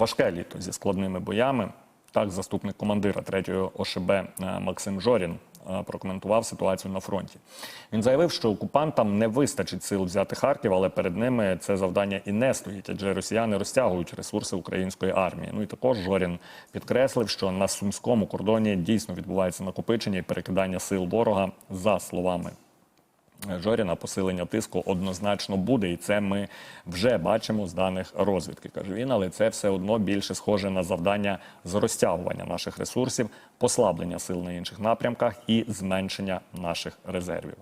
важке літо зі складними боями. Так, заступник командира 3-ї ОШБ е, Максим Жорін е, прокоментував ситуацію на фронті. Він заявив, що окупантам не вистачить сил взяти Харків, але перед ними це завдання і не стоїть, адже росіяни розтягують ресурси української армії. Ну і також Жорін підкреслив, що на сумському кордоні дійсно відбувається накопичення і перекидання сил ворога за словами. Жоріна посилення тиску однозначно буде, і це ми вже бачимо з даних розвідки, каже він. Але це все одно більше схоже на завдання з розтягування наших ресурсів, послаблення сил на інших напрямках і зменшення наших резервів.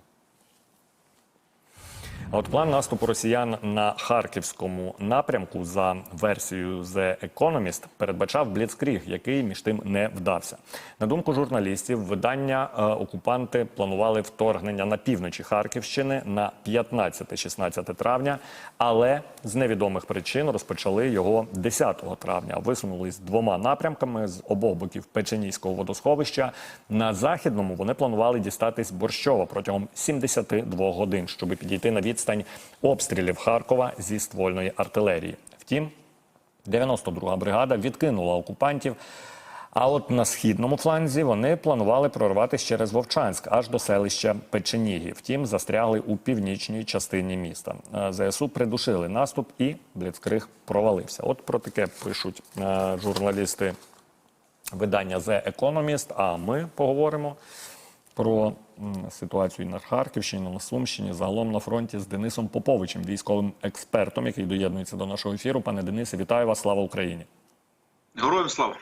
От план наступу росіян на харківському напрямку за версією The Economist передбачав бліцкріг, який між тим не вдався. На думку журналістів, видання е, окупанти планували вторгнення на півночі Харківщини на 15-16 травня, але з невідомих причин розпочали його 10 травня. Висунулись двома напрямками з обох боків Печенійського водосховища. На західному вони планували дістатись Борщова протягом 72 годин, щоб підійти на відстань обстрілів Харкова зі ствольної артилерії. Втім, 92-га бригада відкинула окупантів. А от на східному фланзі вони планували прорватися через Вовчанськ аж до селища Печеніги. Втім, застрягли у північній частині міста. Е, ЗСУ придушили наступ і Бліцкриг провалився. От про таке пишуть е, журналісти видання The Economist, А ми поговоримо про ситуацію на Харківщині, на Сумщині, загалом на фронті з Денисом Поповичем, військовим експертом, який доєднується до нашого ефіру. Пане Денисе, вітаю вас! Слава Україні! Героям слава!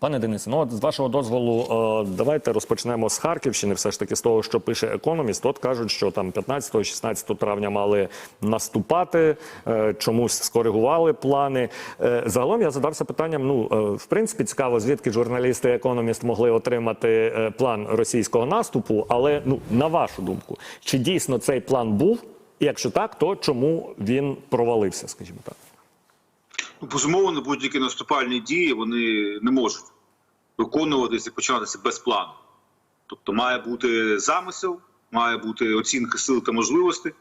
Пане Денисе, ну от з вашого дозволу, е, давайте розпочнемо з Харківщини, все ж таки з того, що пише економіст. От кажуть, що там 15-16 травня мали наступати, е, чомусь скоригували плани. Е, Загалом я задався питанням: ну, в принципі, цікаво, звідки журналісти економіст могли отримати план російського наступу. Але ну, на вашу думку, чи дійсно цей план був? І якщо так, то чому він провалився, скажімо так? Ну, безумовно, будь-які наступальні дії вони не можуть виконуватися і починатися без плану. Тобто має бути замисел, має бути оцінка сил та можливостей,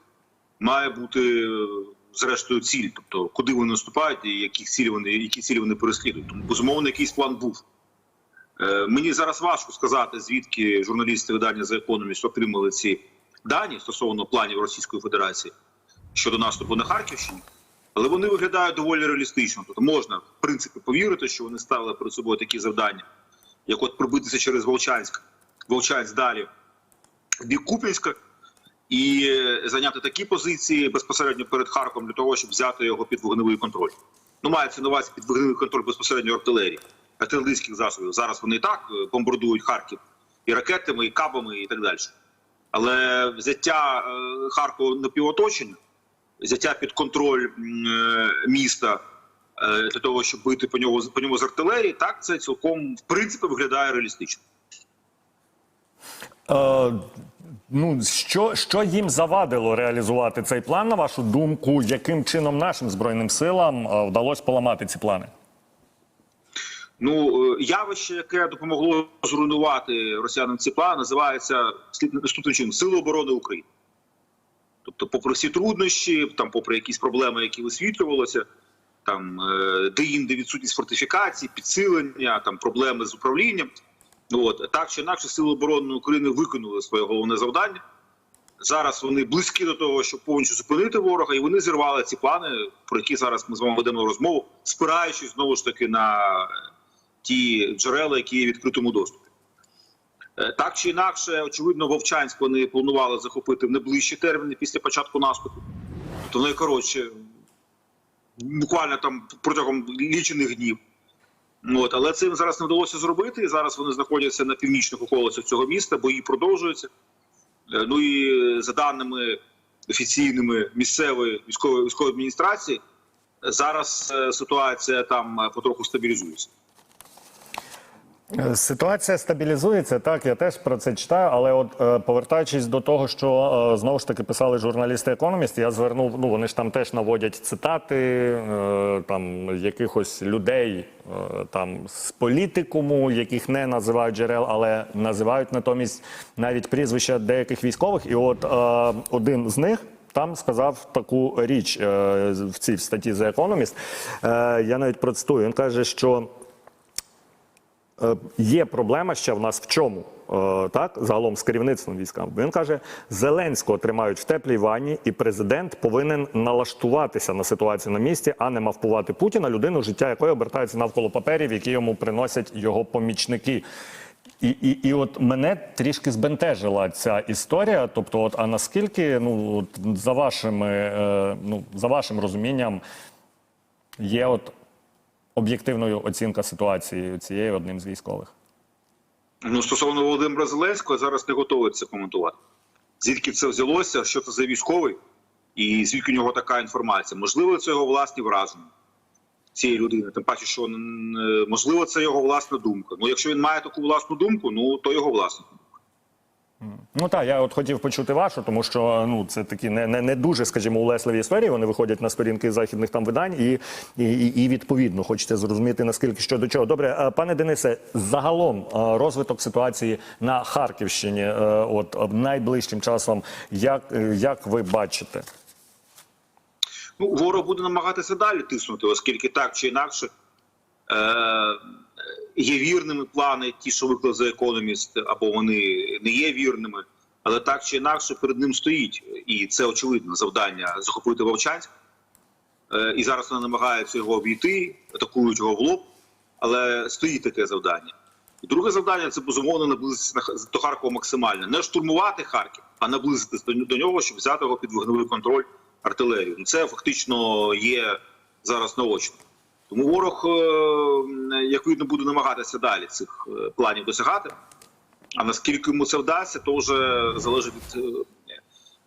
має бути е, зрештою ціль, тобто куди вони наступають і які цілі вони, які цілі вони переслідують. Тому безумовно, якийсь план був. Е, мені зараз важко сказати, звідки журналісти видання за економіст отримали ці дані стосовно планів Російської Федерації щодо наступу на Харківщині. Але вони виглядають доволі реалістично. Тобто можна, в принципі, повірити, що вони ставили перед собою такі завдання, як от пробитися через Волчанськ, Волчанськ далі бік Куп'янська і зайняти такі позиції безпосередньо перед Харковом для того, щоб взяти його під вогневий контроль. Ну, мається на увазі під вогневий контроль безпосередньо артилерії, артилерійських засобів. Зараз вони і так е, бомбардують Харків і ракетами, і кабами, і так далі. Але взяття е, Харкова напівоточення, взяття під контроль е, міста е, для того, щоб бити по ньому по ньому з артилерії, так це цілком в принципі виглядає реалістично. Е, ну, що, що їм завадило реалізувати цей план, на вашу думку, яким чином нашим збройним силам вдалося поламати ці плани? Ну явище, яке допомогло зруйнувати росіянам ці плани, називається наступним чином Сили оборони України. Тобто, попри всі труднощі, там, попри якісь проблеми, які висвітлювалися, там е, де-інде відсутність фортифікацій, підсилення, там проблеми з управлінням. Ну, От так чи інакше, сили оборони України виконали своє головне завдання. Зараз вони близькі до того, щоб повністю зупинити ворога, і вони зірвали ці плани, про які зараз ми з вами ведемо розмову, спираючись знову ж таки на ті джерела, які є в відкритому доступі. Е, Так чи інакше, очевидно, Вовчанськ вони планували захопити в найближчі терміни після початку наступу. Тобто найкоротше, буквально там протягом лічених днів. От, але це їм зараз не вдалося зробити. І зараз вони знаходяться на північних околицях цього міста, бої продовжуються. Е, Ну і за даними офіційними місцевої військової військової адміністрації, зараз е, ситуація там потроху стабілізується. Е, Ситуація стабілізується, так я теж про це читаю. Але от е, повертаючись до того, що е, знову ж таки писали журналісти економіст, я звернув. Ну вони ж там теж наводять цитати там якихось людей там з політикуму, яких не називають джерел, але називають натомість навіть прізвища деяких військових. І от один з них. там сказав таку річ в цій статті The Economist. Е, Я навіть процитую. Він каже, що Є проблема ще в нас в чому? Е, Так, загалом з керівництвом війська. Він каже, Зеленського тримають в теплій ванні, і президент повинен налаштуватися на ситуацію на місці, а не мавпувати Путіна, людину, життя якої обертається навколо паперів, які йому приносять його помічники. І, і, і от мене трішки збентежила ця історія. Тобто, от, а наскільки, ну, от, за вашими, е, ну, за вашим розумінням, є от об'єктивною оцінка ситуації цієї одним з військових? Ну, стосовно Володимира Зеленського, зараз не готовий це коментувати. Звідки це взялося, що це за військовий, і звідки у нього така інформація? Можливо, це його власні враження цієї людини. Тим паче, що е, можливо, це його власна думка. Ну, якщо він має таку власну думку, ну то його власна. Ну так, я от хотів почути вашу, тому що ну це такі не, не, не дуже, скажімо, улесливі історії. Вони виходять на сторінки західних там видань, і, і, і, відповідно хочеться зрозуміти наскільки що до чого. Добре, е, пане Денисе, загалом е, розвиток ситуації на Харківщині, е, от найближчим часом, як, як ви бачите? Ну, ворог буде намагатися далі тиснути, оскільки так чи інакше е- є вірними плани, ті, що виклав за економіст, або вони не є вірними, але так чи інакше перед ним стоїть, і це очевидно завдання захопити Вовчанськ. Е- і зараз вони намагаються його обійти, атакують його в лоб, але стоїть таке завдання. Друге завдання це безумовно наблизитися до Харкова максимально. Не штурмувати Харків, а наблизитися до нього, щоб взяти його під вогневий контроль артилерію. Ну, Це фактично є зараз наочно. Тому ворог, е, як видно, буде намагатися далі цих е, планів досягати. А наскільки йому це вдасться, то вже залежить від е,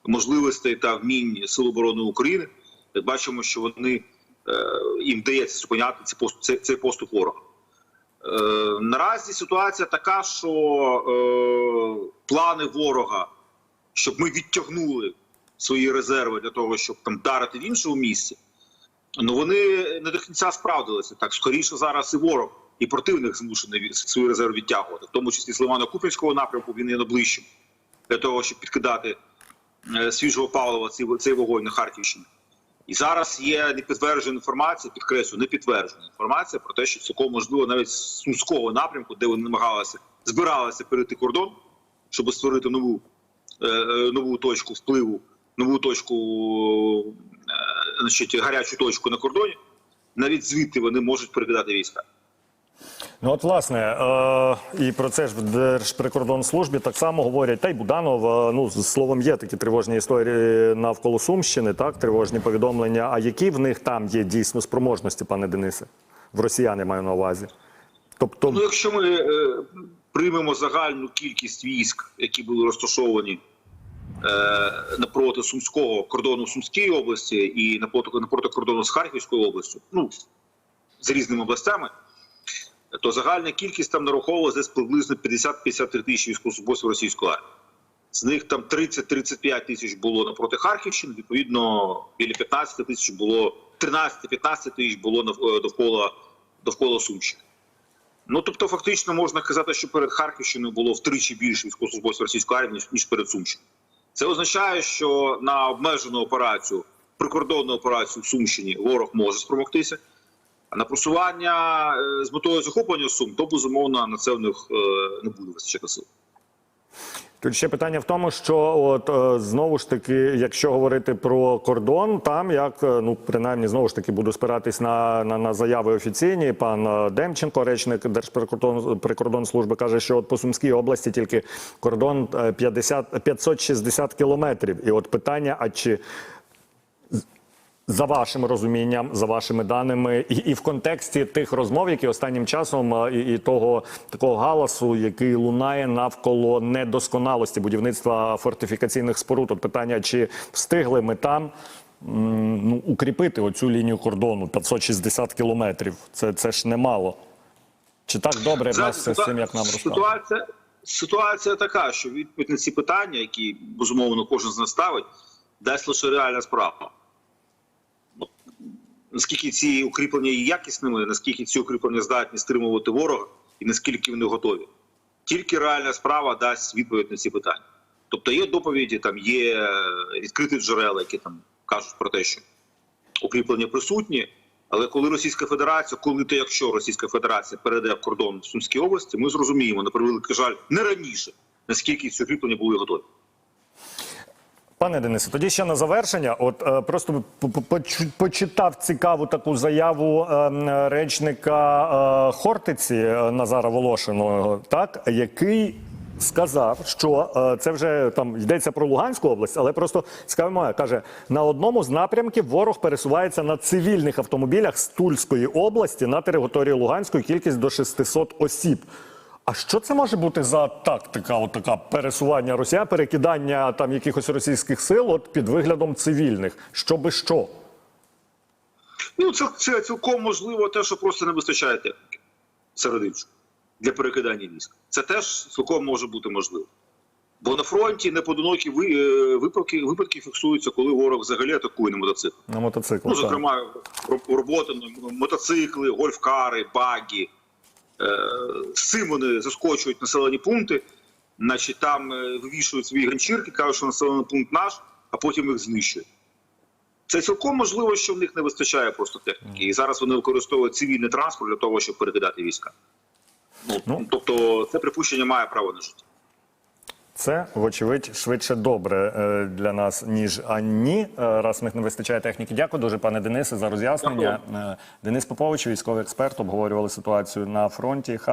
можливостей та вмінь Сил оборони України. Як бачимо, що вони їм вдається зупиняти ці пост- цей, цей поступ ворога. Наразі ситуація така, що плани ворога, щоб ми відтягнули свої резерви для того, щоб там вдарити в іншому місці, ну вони не до кінця справдилися. Так скоріше зараз і ворог, і противник змушений свої резерви відтягувати, в тому числі з Ливано-Купінського напрямку він є найближчим для того, щоб підкидати е, свіжого палива цей, цей вогонь на Харківщині. І зараз є непідтверджена інформація, підкреслю, непідтверджена інформація про те, що цілком можливо навіть з Сумського напрямку, де вони намагалися збиралися перейти кордон, щоб створити нову, е, е, нову точку впливу, нову точку, значить, гарячу точку на кордоні. Навіть звідти вони можуть перекидати війська. Ну от власне, е, і про це ж в Держприкордонслужбі так само говорять. Та й Буданов, е, ну з словом, є такі тривожні історії навколо Сумщини, так тривожні повідомлення. А які в них там є дійсно спроможності, пане Денисе? В росіян я маю на увазі. Тобто, Ну, якщо ми е, приймемо загальну кількість військ, які були розташовані напроти Сумського кордону в Сумській області і напроти, кордону з Харківською областю, ну з різними областями, то загальна кількість там нараховувалася десь приблизно 50-53 тисячі військовослужбовців російської армії. З них там 30-35 тисяч було напроти Харківщини, відповідно, біля 15 тисяч було 13-15 тисяч було е, довкола, довкола Сумщини. Ну тобто, фактично можна казати, що перед Харківщиною було втричі більше військовослужбовців російської армії ніж перед Сумщиною. Це означає, що на обмежену операцію, прикордонну операцію в Сумщині ворог може спромогтися. А на просування е, з метою захоплення Сум, то безумовно на це в них е, не буде вистачати сил. Тут ще питання в тому, що от е, знову ж таки, якщо говорити про кордон, там як е, ну принаймні знову ж таки буду спиратись на, на, на заяви офіційні. Пан е, Демченко, речник Держприкордон прикордонслужби, каже, що от по Сумській області тільки кордон е, 50, 560 кілометрів. І от питання: а чи за вашим розумінням, за вашими даними, і, і в контексті тих розмов, які останнім часом і, і того такого галасу, який лунає навколо недосконалості будівництва фортифікаційних споруд, от питання, чи встигли ми там ну, укріпити оцю лінію кордону 560 кілометрів? Це, це ж немало. Чи так добре в нас з цим, як нам ситуація, ситуація така, що відповідь на ці питання, які безумовно кожен з нас ставить, дасть лише реальна справа. Наскільки ці укріплення є якісними, наскільки ці укріплення здатні стримувати ворога, і наскільки вони готові. Тільки реальна справа дасть відповідь на ці питання. Тобто є доповіді, там є е, відкриті джерела, які там кажуть про те, що укріплення присутні. Але коли Російська Федерація, коли та якщо Російська Федерація перейде кордон в Сумській області, ми зрозуміємо на превеликий жаль не раніше, наскільки ці укріплення були готові. Пане Денисе, тоді ще на завершення. От е, просто почитав цікаву таку заяву е, речника е, Хортиці е, Назара Волошиного, так який сказав, що е, це вже там йдеться про Луганську область, але просто цікаво каже: на одному з напрямків ворог пересувається на цивільних автомобілях з Тульської області на території Луганської кількість до 600 осіб. А що це може бути за тактика, от така пересування росіян, перекидання там якихось російських сил от під виглядом цивільних? Що би що? Ну, це, це цілком можливо те, що просто не вистачає техніки серед іншого для перекидання військ. Це теж цілком може бути можливо. Бо на фронті неподинокі е, випадки, випадки фіксуються, коли ворог взагалі атакує на мотоцикл. На мотоциклах? Ну, зокрема, ро- робота ну, мотоцикли, гольфкари, багі. Е, з цим вони заскочують населені пункти, значить там е, вивішують свої ганчірки, кажуть, що населений пункт наш, а потім їх знищують. Це цілком можливо, що в них не вистачає просто техніки. І зараз вони використовують цивільний транспорт для того, щоб перекидати війська. Ну, Ну. Тобто це припущення має право на життя. Це, вочевидь, швидше добре е, для нас, ніж ані, е, раз в них не вистачає техніки. Дякую дуже, пане Денисе, за роз'яснення. Е, Денис Попович, військовий експерт, обговорювали ситуацію на фронті.